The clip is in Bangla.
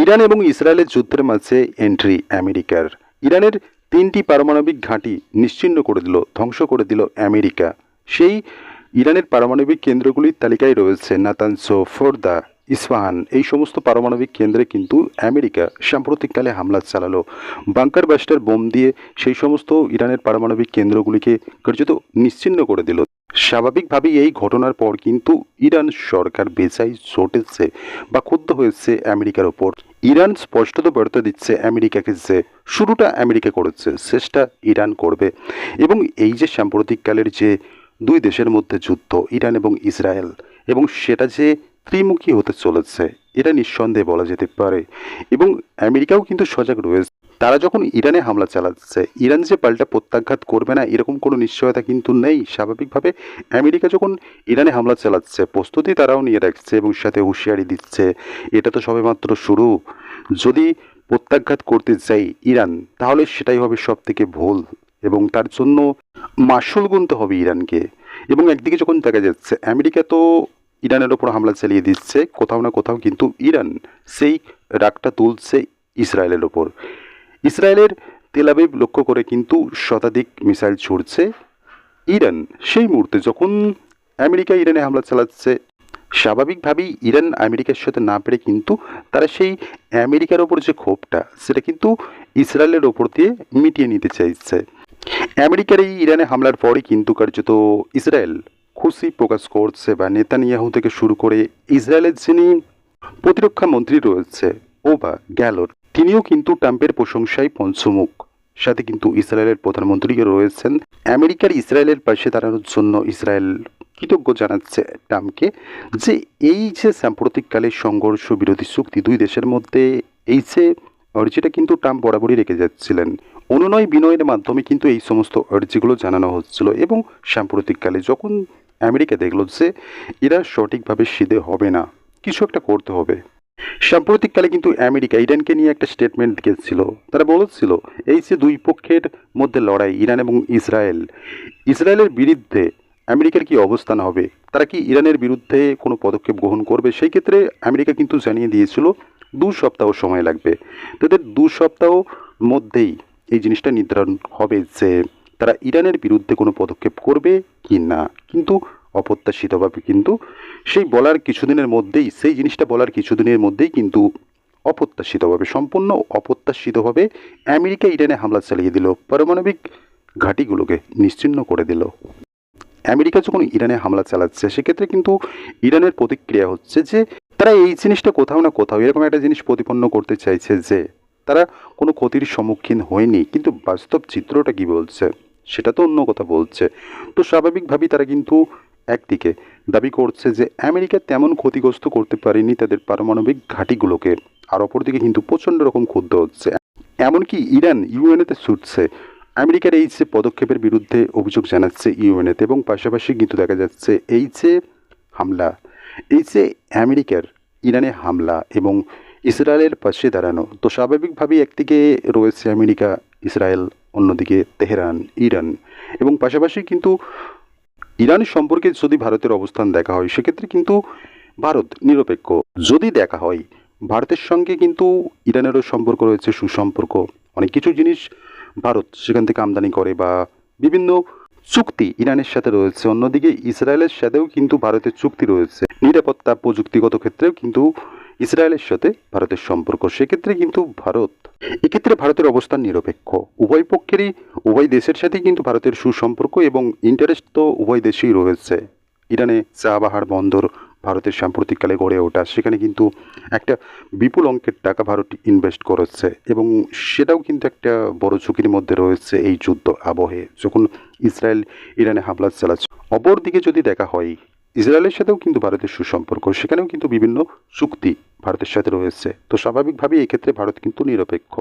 ইরান এবং ইসরায়েলের যুদ্ধের মাঝে এন্ট্রি আমেরিকার। ইরানের তিনটি পারমাণবিক ঘাঁটি নিশ্চিহ্ন করে দিল, ধ্বংস করে দিল আমেরিকা। সেই ইরানের পারমাণবিক কেন্দ্রগুলির তালিকায় রয়েছে নাতানসো ফোর্দা ইস্পাহান এই সমস্ত পারমাণবিক কেন্দ্রে কিন্তু আমেরিকা সাম্প্রতিককালে হামলা চালালো। বাংকার বাস্টার বোম দিয়ে সেই সমস্ত ইরানের পারমাণবিক কেন্দ্রগুলিকে কার্যত নিশ্চিহ্ন করে দিল। স্বাভাবিকভাবেই এই ঘটনার পর কিন্তু ইরান সরকার বেজায় চটেছে বা ক্ষুব্ধ হয়েছে আমেরিকার ওপর। ইরান স্পষ্টত বার্তা দিচ্ছে আমেরিকাকে যে শুরুটা আমেরিকা করেছে, শেষটা ইরান করবে। এবং এই যে সাম্প্রতিককালের যে দুই দেশের মধ্যে যুদ্ধ, ইরান এবং ইসরায়েল, এবং সেটা যে ত্রিমুখী হতে চলেছে, এটা নিঃসন্দেহে বলা যেতে পারে। এবং আমেরিকাও কিন্তু সজাগ রয়েছে। তারা যখন ইরানে হামলা চালাচ্ছে, ইরান যে পাল্টা প্রত্যাঘাত করবে না, এরকম কোনো নিশ্চয়তা কিন্তু নেই। স্বাভাবিকভাবে আমেরিকা যখন ইরানে হামলা চালাচ্ছে, প্রস্তুতি তারাও নিয়ে রাখছে এবং সাথে হুঁশিয়ারি দিচ্ছে। এটা তো সবেমাত্র শুরু। যদি প্রত্যাঘাত করতে যাই ইরান, তাহলে সেটাই হবে সব থেকে ভুল এবং তার জন্য মাসুল গুনতে হবে ইরানকে। এবং একদিকে যখন দেখা যাচ্ছে, আমেরিকা তো ইরানের ওপর হামলা চালিয়ে দিচ্ছে, কোথাও না কোথাও কিন্তু ইরান সেই রাগটা তুলছে ইসরায়েলের ওপর। ইসরায়েলের তেলাবিব লক্ষ্য করে কিন্তু শতাধিক মিসাইল ছুড়ছে। ইরান সেই মুহূর্তে যখন আমেরিকা ইরানে হামলা চালাচ্ছে স্বাভাবিকভাবেই ইরান আমেরিকার সাথে না পেরে কিন্তু তারা সেই আমেরিকার ওপর যে ক্ষোভটা, সেটা কিন্তু ইসরায়েলের ওপর দিয়ে মিটিয়ে নিতে চাইছে। আমেরিকার এই ইরানে হামলার পরই কিন্তু কার্যত ইসরায়েল খুশি প্রকাশ করছে বা নেতানিয়াহু থেকে শুরু করে ইসরায়েলের যিনি প্রতিরক্ষা মন্ত্রী রয়েছে, ওবা গ্যালোর, তিনিও কিন্তু ট্রাম্পের প্রশংসায় পঞ্চমুখ। সাথে কিন্তু ইসরায়েলের প্রধানমন্ত্রীও রয়েছেন। আমেরিকার ইসরায়েলের পাশে দাঁড়ানোর জন্য ইসরায়েল কৃতজ্ঞ জানাচ্ছে ট্রাম্পকে যে এই যে সাম্প্রতিককালে সংঘর্ষ বিরোধী চুক্তি দুই দেশের মধ্যে, এই যে অর্জিটা কিন্তু ট্রাম্প বরাবরই রেখে যাচ্ছিলেন, অনুনয় বিনয়ের মাধ্যমে কিন্তু এই সমস্ত অর্জিগুলো জানানো হচ্ছিল এবং সাম্প্রতিককালে যখন আমেরিকা দেখল যে এরা সঠিকভাবে সিধে হবে না, কিছু একটা করতে হবে। সাম্প্রতিককালে কিন্তু আমেরিকা ইরানকে নিয়ে একটা স্টেটমেন্ট দিয়েছিল তারা বলেছিল, এই যে দুই পক্ষের মধ্যে লড়াই, ইরান এবং ইসরায়েল, ইসরায়েলের বিরুদ্ধে আমেরিকার কি অবস্থান হবে? তারা কি ইরানের বিরুদ্ধে কোনো পদক্ষেপ গ্রহণ করবে? সেই ক্ষেত্রে আমেরিকা কিন্তু জানিয়ে দিয়েছিল, দু সপ্তাহ সময় লাগবে। তাদের দু সপ্তাহ মধ্যেই এই জিনিসটা নির্ধারণ হবে যে তারা ইরানের বিরুদ্ধে কোনো পদক্ষেপ করবে কি না। কিন্তু অপ্রত্যাশিতভাবে কিন্তু সেই বলার কিছুদিনের মধ্যেই, সেই জিনিসটা বলার কিছুদিনের মধ্যেই কিন্তু অপ্রত্যাশিতভাবে, সম্পূর্ণ অপ্রত্যাশিতভাবে আমেরিকা ইরানে হামলা চালিয়ে দিল, পারমাণবিক ঘাঁটিগুলোকে নিশ্চিহ্ন করে দিল। আমেরিকা যখন ইরানে হামলা চালাচ্ছে, সেক্ষেত্রে কিন্তু ইরানের প্রতিক্রিয়া হচ্ছে যে তারা এই জিনিসটা কোথাও না কোথাও, এরকম একটা জিনিস প্রতিপন্ন করতে চাইছে যে তারা কোনো ক্ষতির সম্মুখীন হয়নি। কিন্তু বাস্তব চিত্রটা কি বলছে? সেটা তো অন্য কথা বলছে। তো স্বাভাবিকভাবেই তারা কিন্তু একদিকে দাবি করছে যে আমেরিকা তেমন ক্ষতিগ্রস্ত করতে পারেনি তাদের পারমাণবিক ঘাঁটিগুলোকে, আর অপরদিকে কিন্তু প্রচণ্ড রকম ক্ষুব্ধ হচ্ছে। এমনকি ইরান, ইউএনএতে ছুটছে। আমেরিকার এই যে পদক্ষেপের বিরুদ্ধে অভিযোগ জানাচ্ছে ইউএনএতে এবং পাশাপাশি কিন্তু দেখা যাচ্ছে এই যে হামলা। এই যে আমেরিকার ইরানে হামলা এবং ইসরায়েলের পাশে দাঁড়ানো। তো স্বাভাবিকভাবেই একদিকে রয়েছে আমেরিকা, ইসরায়েল, অন্যদিকে তেহরান, ইরান এবং পাশাপাশি কিন্তু ইরান সম্পর্কে যদি ভারতের অবস্থান দেখা হয়, সেক্ষেত্রে কিন্তু ভারত নিরপেক্ষ। যদি দেখা হয়, ভারতের সঙ্গে কিন্তু ইরানেরও সম্পর্ক রয়েছে, সুসম্পর্ক। অনেক কিছু জিনিস ভারত সেখান থেকে আমদানি করে বা বিভিন্ন চুক্তি ইরানের সাথে রয়েছে। অন্যদিকে ইসরায়েলের সাথেও কিন্তু ভারতের চুক্তি রয়েছে। নিরাপত্তা প্রযুক্তিগত ক্ষেত্রেও কিন্তু ইসরায়েলের সাথে ভারতের সম্পর্ক। সেক্ষেত্রে কিন্তু ভারত, এক্ষেত্রে ভারতের অবস্থান নিরপেক্ষ। উভয় পক্ষেরই, উভয় দেশের সাথেই কিন্তু ভারতের সুসম্পর্ক এবং ইন্টারেস্ট তো উভয় দেশেই রয়েছে। ইরানে চাবাহার বন্দর ভারতের সাম্প্রতিককালে গড়ে ওঠা, সেখানে কিন্তু একটা বিপুল অঙ্কের টাকা ভারত ইনভেস্ট করেছে এবং সেটাও কিন্তু একটা বড় ঝুঁকির মধ্যে রয়েছে এই যুদ্ধ আবহে। যখন ইসরায়েল ইরানে হামলা চালাচ্ছে, অপরদিকে যদি দেখা হয়, ইসরায়েলের সাথেও কিন্তু ভারতের সুসম্পর্ক, সেখানেও কিন্তু বিভিন্ন চুক্তি ভারতের সাথে রয়েছে। তো স্বাভাবিকভাবেই এক্ষেত্রে ভারত কিন্তু নিরপেক্ষ।